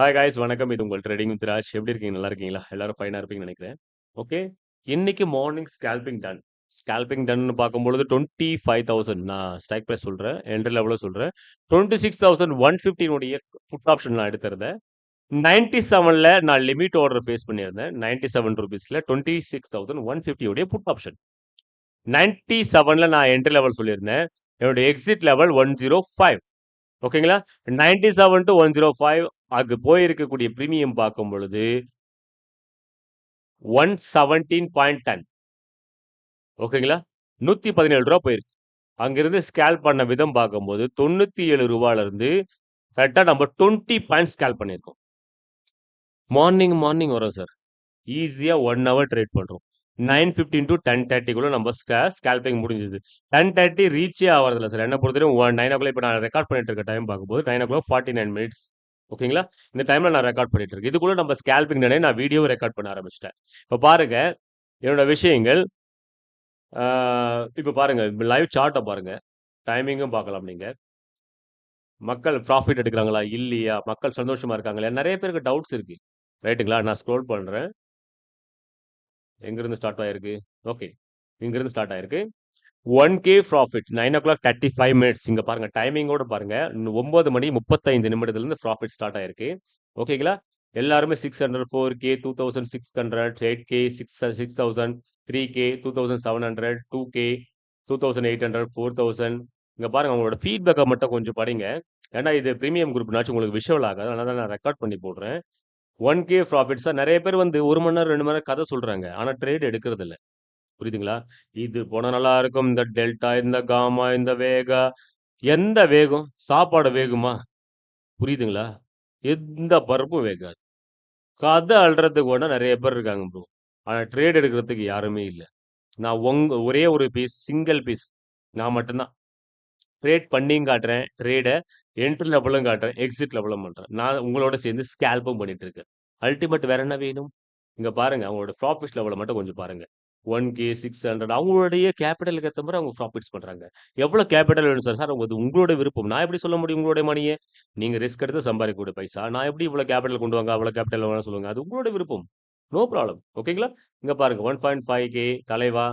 Hi guys வணக்கம். இது உங்கள் ட்ரேடிங் வித் ராஜ். எப்படி இருக்கீங்க? நல்லா இருக்கீங்களா? எல்லாரும் ஃபைனாக இருப்பீங்கன்னு நினைக்கிறேன் ஓகே. இன்னைக்கு மார்னிங் ஸ்கேல்பிங் டன். ஸ்கேல்பிங் டன்னு பார்க்கும்பொழுது 25,000 நான் ஸ்ட்ரைக் ப்ரைஸ் சொல்றேன். என்ட்ரி லெவலும் சொல்றேன். 26,150 னுடைய புட் ஆப்ஷன் நான் எடுத்திருந்தேன். 97ல நான் லிமிட் ஆர்டர் ஃபேஸ் பண்ணியிருந்தேன். 97 ரூபீஸ்ல 26,150 உடைய புட் ஆப்ஷன். 97ல நான் என்ட்ரி லெவல் சொல்லியிருந்தேன். என்னுடைய எக்ஸிட் லெவல் 105 ஓகேங்களா? 97 டூ 105 அங்கு போயிருக்கக்கூடிய பிரீமியம் பார்க்கும் பொழுது 117.10 ஓகேங்களா? ரூ. 117 போயிருக்கு. அங்கிருந்து ஸ்கேல்ப் பண்ண விதம் பார்க்கும்போது ரூ. 97 இருந்து கரெக்ட்டா நம்ம 20 பாயிண்ட்ஸ் ஸ்கேல்ப் பண்ணியிருக்கோம். மார்னிங் மார்னிங் வரும் சார். ஈஸியா 1 ஹவர் ட்ரேட் பண்றோம். 9:15 டூ 10:30 குள்ள நம்ம ஸ்கே ஸ்கேல்பிங் முடிஞ்சது. 10:30 ரீச்சே ஆவறதில்ல சார். என்ன பொறுத்தவரையும் ஒ 9:00 இப்ப நான் ரெக்கார்ட் பண்ணிட்டு இருக்க டைம் பார்க்கும்போது 9:49 மினிட்ஸ் ஓகேங்களா? இந்த டைமில் நான் ரெக்கார்ட் பண்ணிட்டு இருக்கேன். கூட நம்ம ஸ்கேல்பிங் நினை நான் வீடியோவும் ரெக்கார்ட் பண்ண ஆரம்பிச்சிட்டேன் இப்போ பாருங்க, என்னோட விஷயங்கள் இப்போ பாருங்கள் பாருங்க லைவ் சார்ட்டை பாருங்க. டைமிங்கும் பார்க்கலாம் நீங்கள் மக்கள் ப்ராஃபிட் எடுக்கிறாங்களா இல்லையா? மக்கள் சந்தோஷமா இருக்காங்களா? நிறைய பேருக்கு டவுட்ஸ் இருக்கு. ரைட்டுங்களா? நான் ஸ்க்ரோல் பண்ணுறேன் எங்கேருந்து ஸ்டார்ட் ஆயிருக்கு? ஓகே. இங்கேருந்து ஸ்டார்ட் ஆயிருக்கு. One K profit nine o'clock thirty five minutes இங்கே பாருங்கள் டைமிங்கோட பாருங்க. ஒம்பது மணி முப்பத்தைந்து நிமிடத்துலேருந்து ப்ராஃபிட் ஸ்டார்ட் ஆயிருக்கு. ஓகேங்களா எல்லாருமே six hundred four K two thousand six hundred eight K six six thousand three K two thousand seven hundred two K two thousand eight hundred four thousand இங்கே பாருங்கள் உங்களோட ஃபீட்பேக்கை மட்டும் கொஞ்சம் படிங்க. ஏன்னா இது ப்ரீமியம் குரூப்னாச்சும் உங்களுக்கு விஷுவல் ஆகாது. அதனால நான் ரெக்கார்ட் பண்ணி போடுறேன். ஒன் கே ப்ராஃபிட்ஸாக நிறைய பேர் வந்து ஒரு மணி நேரம் ரெண்டு மணி நேரம் கதை சொல்கிறாங்க ஆனால் ட்ரேட் எடுக்கிறது இல்லை புரியுதுங்களா? இது போனால் நல்லா இருக்கும். இந்த டெல்டா, இந்த காமா, இந்த வேகா எந்த வேகம் சாப்பாடு வேகுமா? புரியுதுங்களா? எந்த பருப்பும் வேகாது. கதை அழுறதுக்கு கூட நிறைய பேர் இருக்காங்க ப்ரோ. ஆனால் ட்ரேட் எடுக்கிறதுக்கு யாருமே இல்லை நான் உங்க ஒரே ஒரு பீஸ் சிங்கிள் பீஸ் நான் மட்டும்தான் ட்ரேட் பண்ணியும் காட்டுறேன். ட்ரேடை என்ட்ரி லெவலும் காட்டுறேன். எக்ஸிட் லெவலும் பண்ணுறேன் நான் உங்களோட சேர்ந்து ஸ்கேல்ப்பும் பண்ணிட்டு இருக்கேன். அல்டிமேட் வேற என்ன வேணும்? இங்கே பாருங்க அவங்களோட ப்ராஃபிட் லெவலை மட்டும் கொஞ்சம் பாருங்க. 1K 600 அவங்களுடைய கேபிட்டலுக்கு ஏற்ற மாதிரி அவங்க ப்ராஃபிட்ஸ் பண்ணுறாங்க எவ்வளோ கேபிட்டல் வேணும் சார்? சார் அது உங்களோட விருப்பம். நான் எப்படி சொல்ல முடியும் உங்களுடைய மணியை நீங்கள் ரிஸ்க் எடுத்து சம்பாதிக்கக்கூடிய பைசா. நான் எப்படி இவ்வளோ கேபிட்டல் கொண்டு வாங்க, அவ்வளோ கேபிட்டல் வேணும் சொல்லுங்க. அது உங்களோட விருப்பம். No problem. ஓகேங்களா? இங்க பாருங்க 1.5K தலைவா,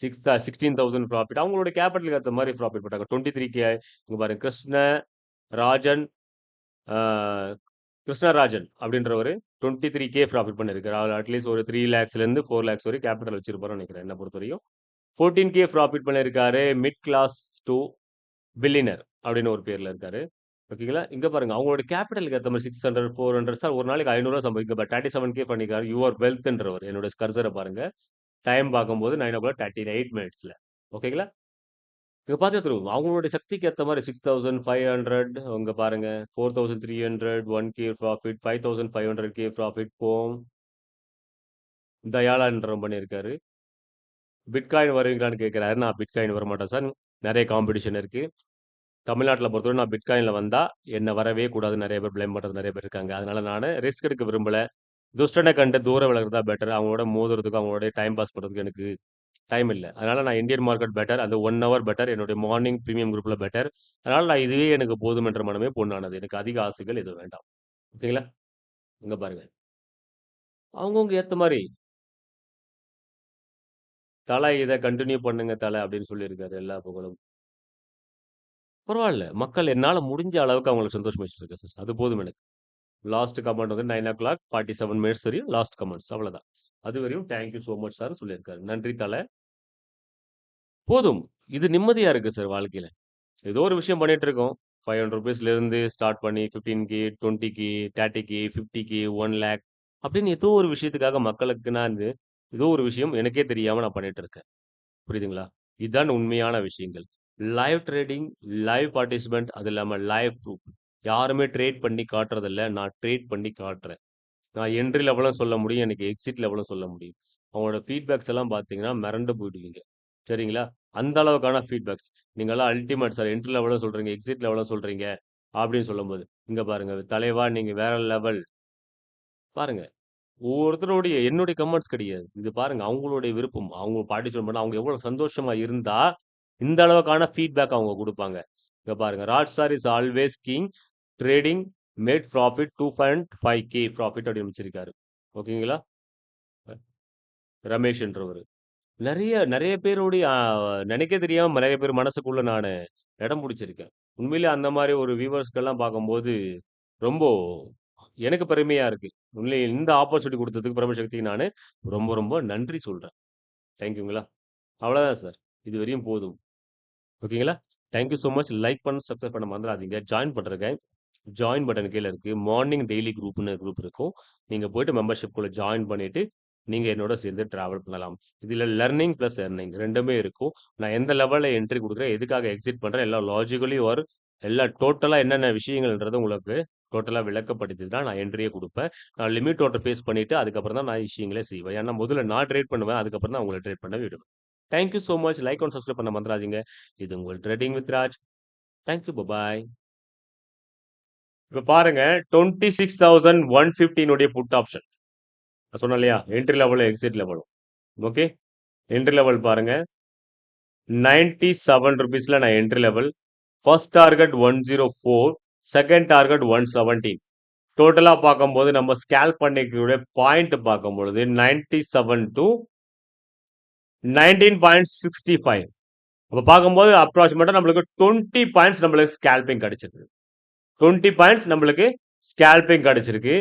சிக்ஸ் 16,000 ப்ராஃபிட் அவங்களோட கேபிட்டலுக்கு ஏற்ற மாதிரி ப்ராஃபிட் பண்றாங்க. 23K இங்க பாருங்க கிருஷ்ண ராஜன் ஆ கிருஷ்ணராஜன் அப்படின்றவரு 23K ப்ராஃபிட் பண்ணியிருக்காரு. அவர் அட்லீஸ்ட் ஒரு த்ரீ லேக்ஸ்லேருந்து ஃபோர் லேக்ஸ் வரைக்கும் கேபிட்டல் வச்சிருப்பாருன்னு நினைக்கிறேன் என்ன பொறுத்தவரையும். 14K ப்ராஃபிட் பண்ணியிருக்காரு. மிட் கிளாஸ் டூ பில்லினர் அப்படின்னு ஒரு பேர்ல இருக்காரு. ஓகேங்களா? இங்க பாருங்க அவங்களோட capital கத்தமி six hundred four hundred sir ஒரு நாளைக்கு ரூ. 500 சம்பாதிக்க 37K பண்ணியிருக்காரு. யுவர் வெல்த்ன்றவர் என்னோட ஸ்கர்சரை பாருங்க. டைம் பார்க்கும்போது 9:38 மினிட்ஸ்ல. ஓகேங்களா? இப்போ பார்த்தா தெரியும். அவங்களுடைய சக்திக்கு ஏற்ற மாதிரி சிக்ஸ் தௌசண்ட் ஃபைவ் ஹண்ட்ரட் அவங்க பாருங்க 4,300 1K ப்ராஃபிட் 5,500K ப்ராஃபிட் போம். தயாளன்றவன் பண்ணியிருக்காரு. பிட்காயின் வருவீங்களான்னு கேட்குறாரு நான் பிட்காயின் வரமாட்டேன் சார். நிறைய காம்படிஷன் இருக்குது தமிழ்நாட்டில் பொறுத்தவரை நான் பிட்காயினில் வந்தால் என்னை வரவே கூடாதுன்னு நிறைய பேர் ப்ளேம் பண்ணுறது நிறைய பேர் இருக்காங்க. அதனால் நான் ரிஸ்க் எடுக்க விரும்பல. துஷ்டனை கண்டு தூரம் விளக்குறதா பெட்டர். அவங்களோட மோதுறதுக்கு அவங்களோட டைம் பாஸ் பண்ணுறதுக்கு எனக்கு டைம் இல்ல. அதனால நான் இந்தியன் மார்க்கெட் பெட்டர். அந்த ஒன் ஹவர் பெட்டர். என்னுடைய மார்னிங் பிரீமியம் குரூப்ல பெட்டர். அதனால நான் இதுவே எனக்கு போதும் என்ற மனமே பொண்ணானது எனக்கு அதிக ஆசைகள் எதுவும் வேண்டாம். ஓகேங்களா? இங்கே பாருங்க. அவங்கவுங்க ஏத்த மாதிரி தல இத கண்டினியூ பண்ணுங்க தல அப்படின்னு சொல்லியிருக்காரு. எல்லா புகழும். பரவாயில்ல மக்கள் என்னால முடிஞ்ச அளவுக்கு அவங்களுக்கு சந்தோஷம் வச்சுருக்கேன் சார். அது போதும் எனக்கு. லாஸ்ட் கமெண்ட் வந்து 9:47 மினிட்ஸ் வரையும் லாஸ்ட் கமெண்ட்ஸ் அவ்வளோதான். அதுவரையும் thank you so much sir சொல்லியிருக்காரு. நன்றி தலை போதும். இது நிம்மதியா இருக்கு சார் வாழ்க்கையில. ஏதோ ஒரு விஷயம் பண்ணிட்டு இருக்கோம். ரூ. 500 ஸ்டார்ட் பண்ணி 15K, 20K, 30K, 50K, 1 lakh அப்படின்னு ஏதோ ஒரு விஷயத்துக்காக மக்களுக்கு நான் வந்து ஏதோ ஒரு விஷயம் எனக்கே தெரியாமல் நான் பண்ணிட்டு இருக்கேன். புரியுதுங்களா? இதுதான் உண்மையான விஷயங்கள். லைவ் ட்ரேடிங், லைவ் பார்ட்டிசிபெண்ட் அது இல்லாம லைவ் ப்ரூஃப். யாருமே ட்ரேட் பண்ணி காட்டுறதில்ல. நான் ட்ரேட் பண்ணி காட்டுறேன். நான் என்ட்ரி லெவலும் சொல்ல முடியும். எனக்கு எக்ஸிட் லெவலும் சொல்ல முடியும். அவங்களோட ஃபீட்பேக்ஸ் எல்லாம் பார்த்தீங்கன்னா மிரண்டு போயிடுவீங்க. சரிங்களா? அந்த அளவுக்கான ஃபீட்பேக்ஸ். நீங்களாம் அல்டிமேட் சார். என்ட்ரி லெவலும் சொல்கிறீங்க எக்ஸிட் லெவலும் சொல்கிறீங்க அப்படின்னு சொல்லும்போது, இங்கே பாருங்கள் தலைவா நீங்கள் வேற லெவல். பாருங்க. ஒவ்வொருத்தருடைய என்னுடைய கமெண்ட்ஸ் கிடையாது. இது பாருங்க அவங்களுடைய விருப்பம். அவங்க பார்ட்டிசிபேட் பண்ணா அவங்க எவ்வளோ சந்தோஷமாக இருந்தால் இந்த அளவுக்கான ஃபீட்பேக் அவங்க கொடுப்பாங்க இங்கே பாருங்கள் Raj sir is always king. Trading made profit two point five K profit அப்படின்னு வச்சிருக்காரு ஓகேங்களா? ரமேஷ்ன்றவர் நிறைய நிறைய பேருடைய நினைக்க தெரியாமல் நிறைய பேர் மனசுக்குள்ளே நான் இடம் பிடிச்சிருக்கேன். உண்மையிலே அந்த மாதிரி ஒரு வியூவர்ஸ்க்கெல்லாம் பார்க்கும்போது ரொம்ப எனக்கு பெருமையாக இருக்குது உண்மையிலே இந்த ஆப்பர்ச்சுனிட்டி கொடுத்ததுக்கு பிரபசக்திக்கு நான் ரொம்ப ரொம்ப நன்றி சொல்கிறேன் தேங்க்யூங்களா அவ்வளோதான் சார். இது வரையும் போதும். ஓகேங்களா? Thank you so much like பண்ண சப்ஸ்கிரைப் பண்ண மறந்துடாதீங்க. ஜாயின் பண்ணுறங்க ஜாயின் பட்டன் கீழே இருக்கு. மார்னிங் டெய்லி குரூப்னு குரூப் இருக்கும். நீங்கள் போயிட்டு மெம்பர்ஷிப் குள்ள ஜாயின் பண்ணிட்டு நீங்கள் என்னோட சேர்ந்து ட்ராவல் பண்ணலாம். இதில் லெர்னிங் ப்ளஸ் earning ரெண்டுமே இருக்கும். நான் எந்த லெவலில் என்ட்ரி கொடுக்குறேன் எதுக்காக எக்ஸிட் பண்ணுறேன் எல்லாம் லாஜிக்கலி ஒரு எல்லாம் டோட்டலாக என்னென்ன விஷயங்கள்ன்றது உங்களுக்கு டோட்டலாக விளக்கப்படுத்தி தான் நான் என்ட்ரியே கொடுப்பேன். நான் லிமிட் ஓட்டர் ஃபேஸ் பண்ணிவிட்டு அதுக்கப்புறம் தான் நான் விஷயங்களே செய்வேன். ஏன்னா முதல்ல நான் ட்ரேட் பண்ணுவேன் அதுக்கப்புறம் தான் உங்களை ட்ரேட் பண்ண விடுவேன். Thank you so much like and subscribe பண்ண மறந்துடாதீங்க. இது உங்கள் trading with Raj thank you bye bye இப்போ பாருங்க டுவெண்ட்டி சிக்ஸ் தௌசண்ட் ஒன் ஃபிஃப்டினுடைய புட் ஆப்ஷன் நான் சொன்னேன் இல்லையா? என்ட்ரி லெவலும் எக்ஸிட் லெவலும் ஓகே என்ட்ரி லெவல் பாருங்க. நைன்டி செவன் ருபீஸில் நான் entry level first target one zero four second target one seventeen டோட்டலாக பார்க்கும்போது நம்ம ஸ்கேல் பண்ணிக்கூடிய பாயிண்ட் பார்க்கும்பொழுது ninety seven to nineteen point sixty five அப்போ பார்க்கும்போது அப்ராக்சிமேட்டாக நம்மளுக்கு டுவெண்ட்டி பாயிண்ட்ஸ் நம்மளுக்கு ஸ்கேல்பிங் கிடச்சிருக்கு டுவெண்ட்டி பாயிண்ட்ஸ் நம்மளுக்கு ஸ்கேல்பிங் கிடைச்சிருக்கு.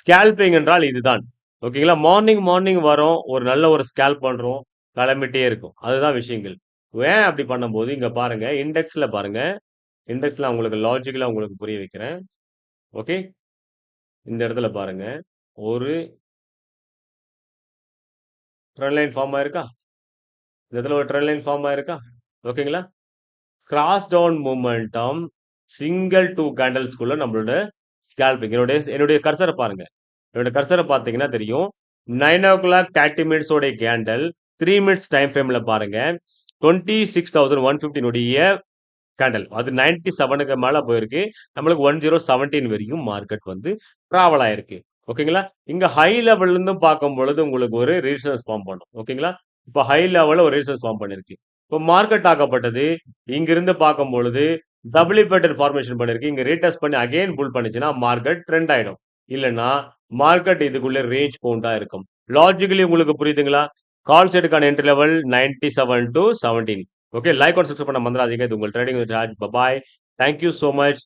ஸ்கேல்பிங் என்றால் இதுதான். ஓகேங்களா மார்னிங் மார்னிங் வரோம். ஒரு நல்ல ஒரு ஸ்கேல்ப் பண்ணுறோம் கிளம்பிட்டே இருக்கும். அதுதான் விஷயங்கள். ஏன் அப்படி பண்ணும்போது இங்கே பாருங்கள் இண்டெக்ஸில் பாருங்கள் இண்டெக்ஸில் உங்களுக்கு லாஜிக்கலாக உங்களுக்கு புரிய வைக்கிறேன். ஓகே இந்த இடத்துல பாருங்கள் ஒரு ட்ரெண்ட் லைன் ஃபார்ம் ஆயிருக்கா? இந்த இடத்துல ஒரு ட்ரெண்ட் லைன் ஃபார்ம் ஆயிருக்கா? ஓகேங்களா cross down momentum single two கேண்டல்ஸ்குள்ள நம்மளோட ஸ்கேல்பிங் என்னுடைய என்னுடைய கர்சரை பாருங்க. என்னோட கர்சரை பார்த்தீங்கன்னா தெரியும். நைன் ஓ கிளாக் தேர்ட்டி மினிட்ஸோடைய கேண்டல் த்ரீ மினிட்ஸ் டைம் ஃப்ரேமில் பாருங்க. டுவெண்ட்டி சிக்ஸ் தௌசண்ட் ஒன் ஃபிஃப்டினுடைய கேண்டல் அது நைன்டி செவனுக்கு மேலே போயிருக்கு. நம்மளுக்கு ஒன் ஜீரோ செவன்டீன் வரைக்கும் மார்க்கெட் வந்து ட்ராவல் ஆயிருக்கு. ஓகேங்களா இங்க ஹை லெவல்ல இருந்தும் பார்க்கும் பொழுது உங்களுக்கு ஒரு ரீசன்ஸ் ஃபார்ம் பண்ணும். ஓகேங்களா இப்போ ஹை லெவலில் ஒரு ரீசன்ஸ் ஃபார்ம் பண்ணிருக்கு. இப்போ மார்க்கெட் ஆக்கப்பட்டது இங்கிருந்து பார்க்கும் பொழுது டபுள் பேட்டர் ஃபார்மேஷன் பண்ணிருக்கு. இங்க ரீடெஸ்ட் பண்ணி அகைன் புல் பண்ணிச்சுன்னா மார்க்கெட் ட்ரெண்ட் ஆயிடும். இல்லைன்னா மார்க்கெட் இதுக்குள்ள ரேஞ்ச் பவுண்டா இருக்கும். லாஜிக்கலி உங்களுக்கு புரியுதுங்களா? Call செட்டுக்கான entry level ninety seven to seventeen okay like one subscribe பண்ண மறந்துடாதீங்க. இது உங்கள் trading charge bye bye thank you so much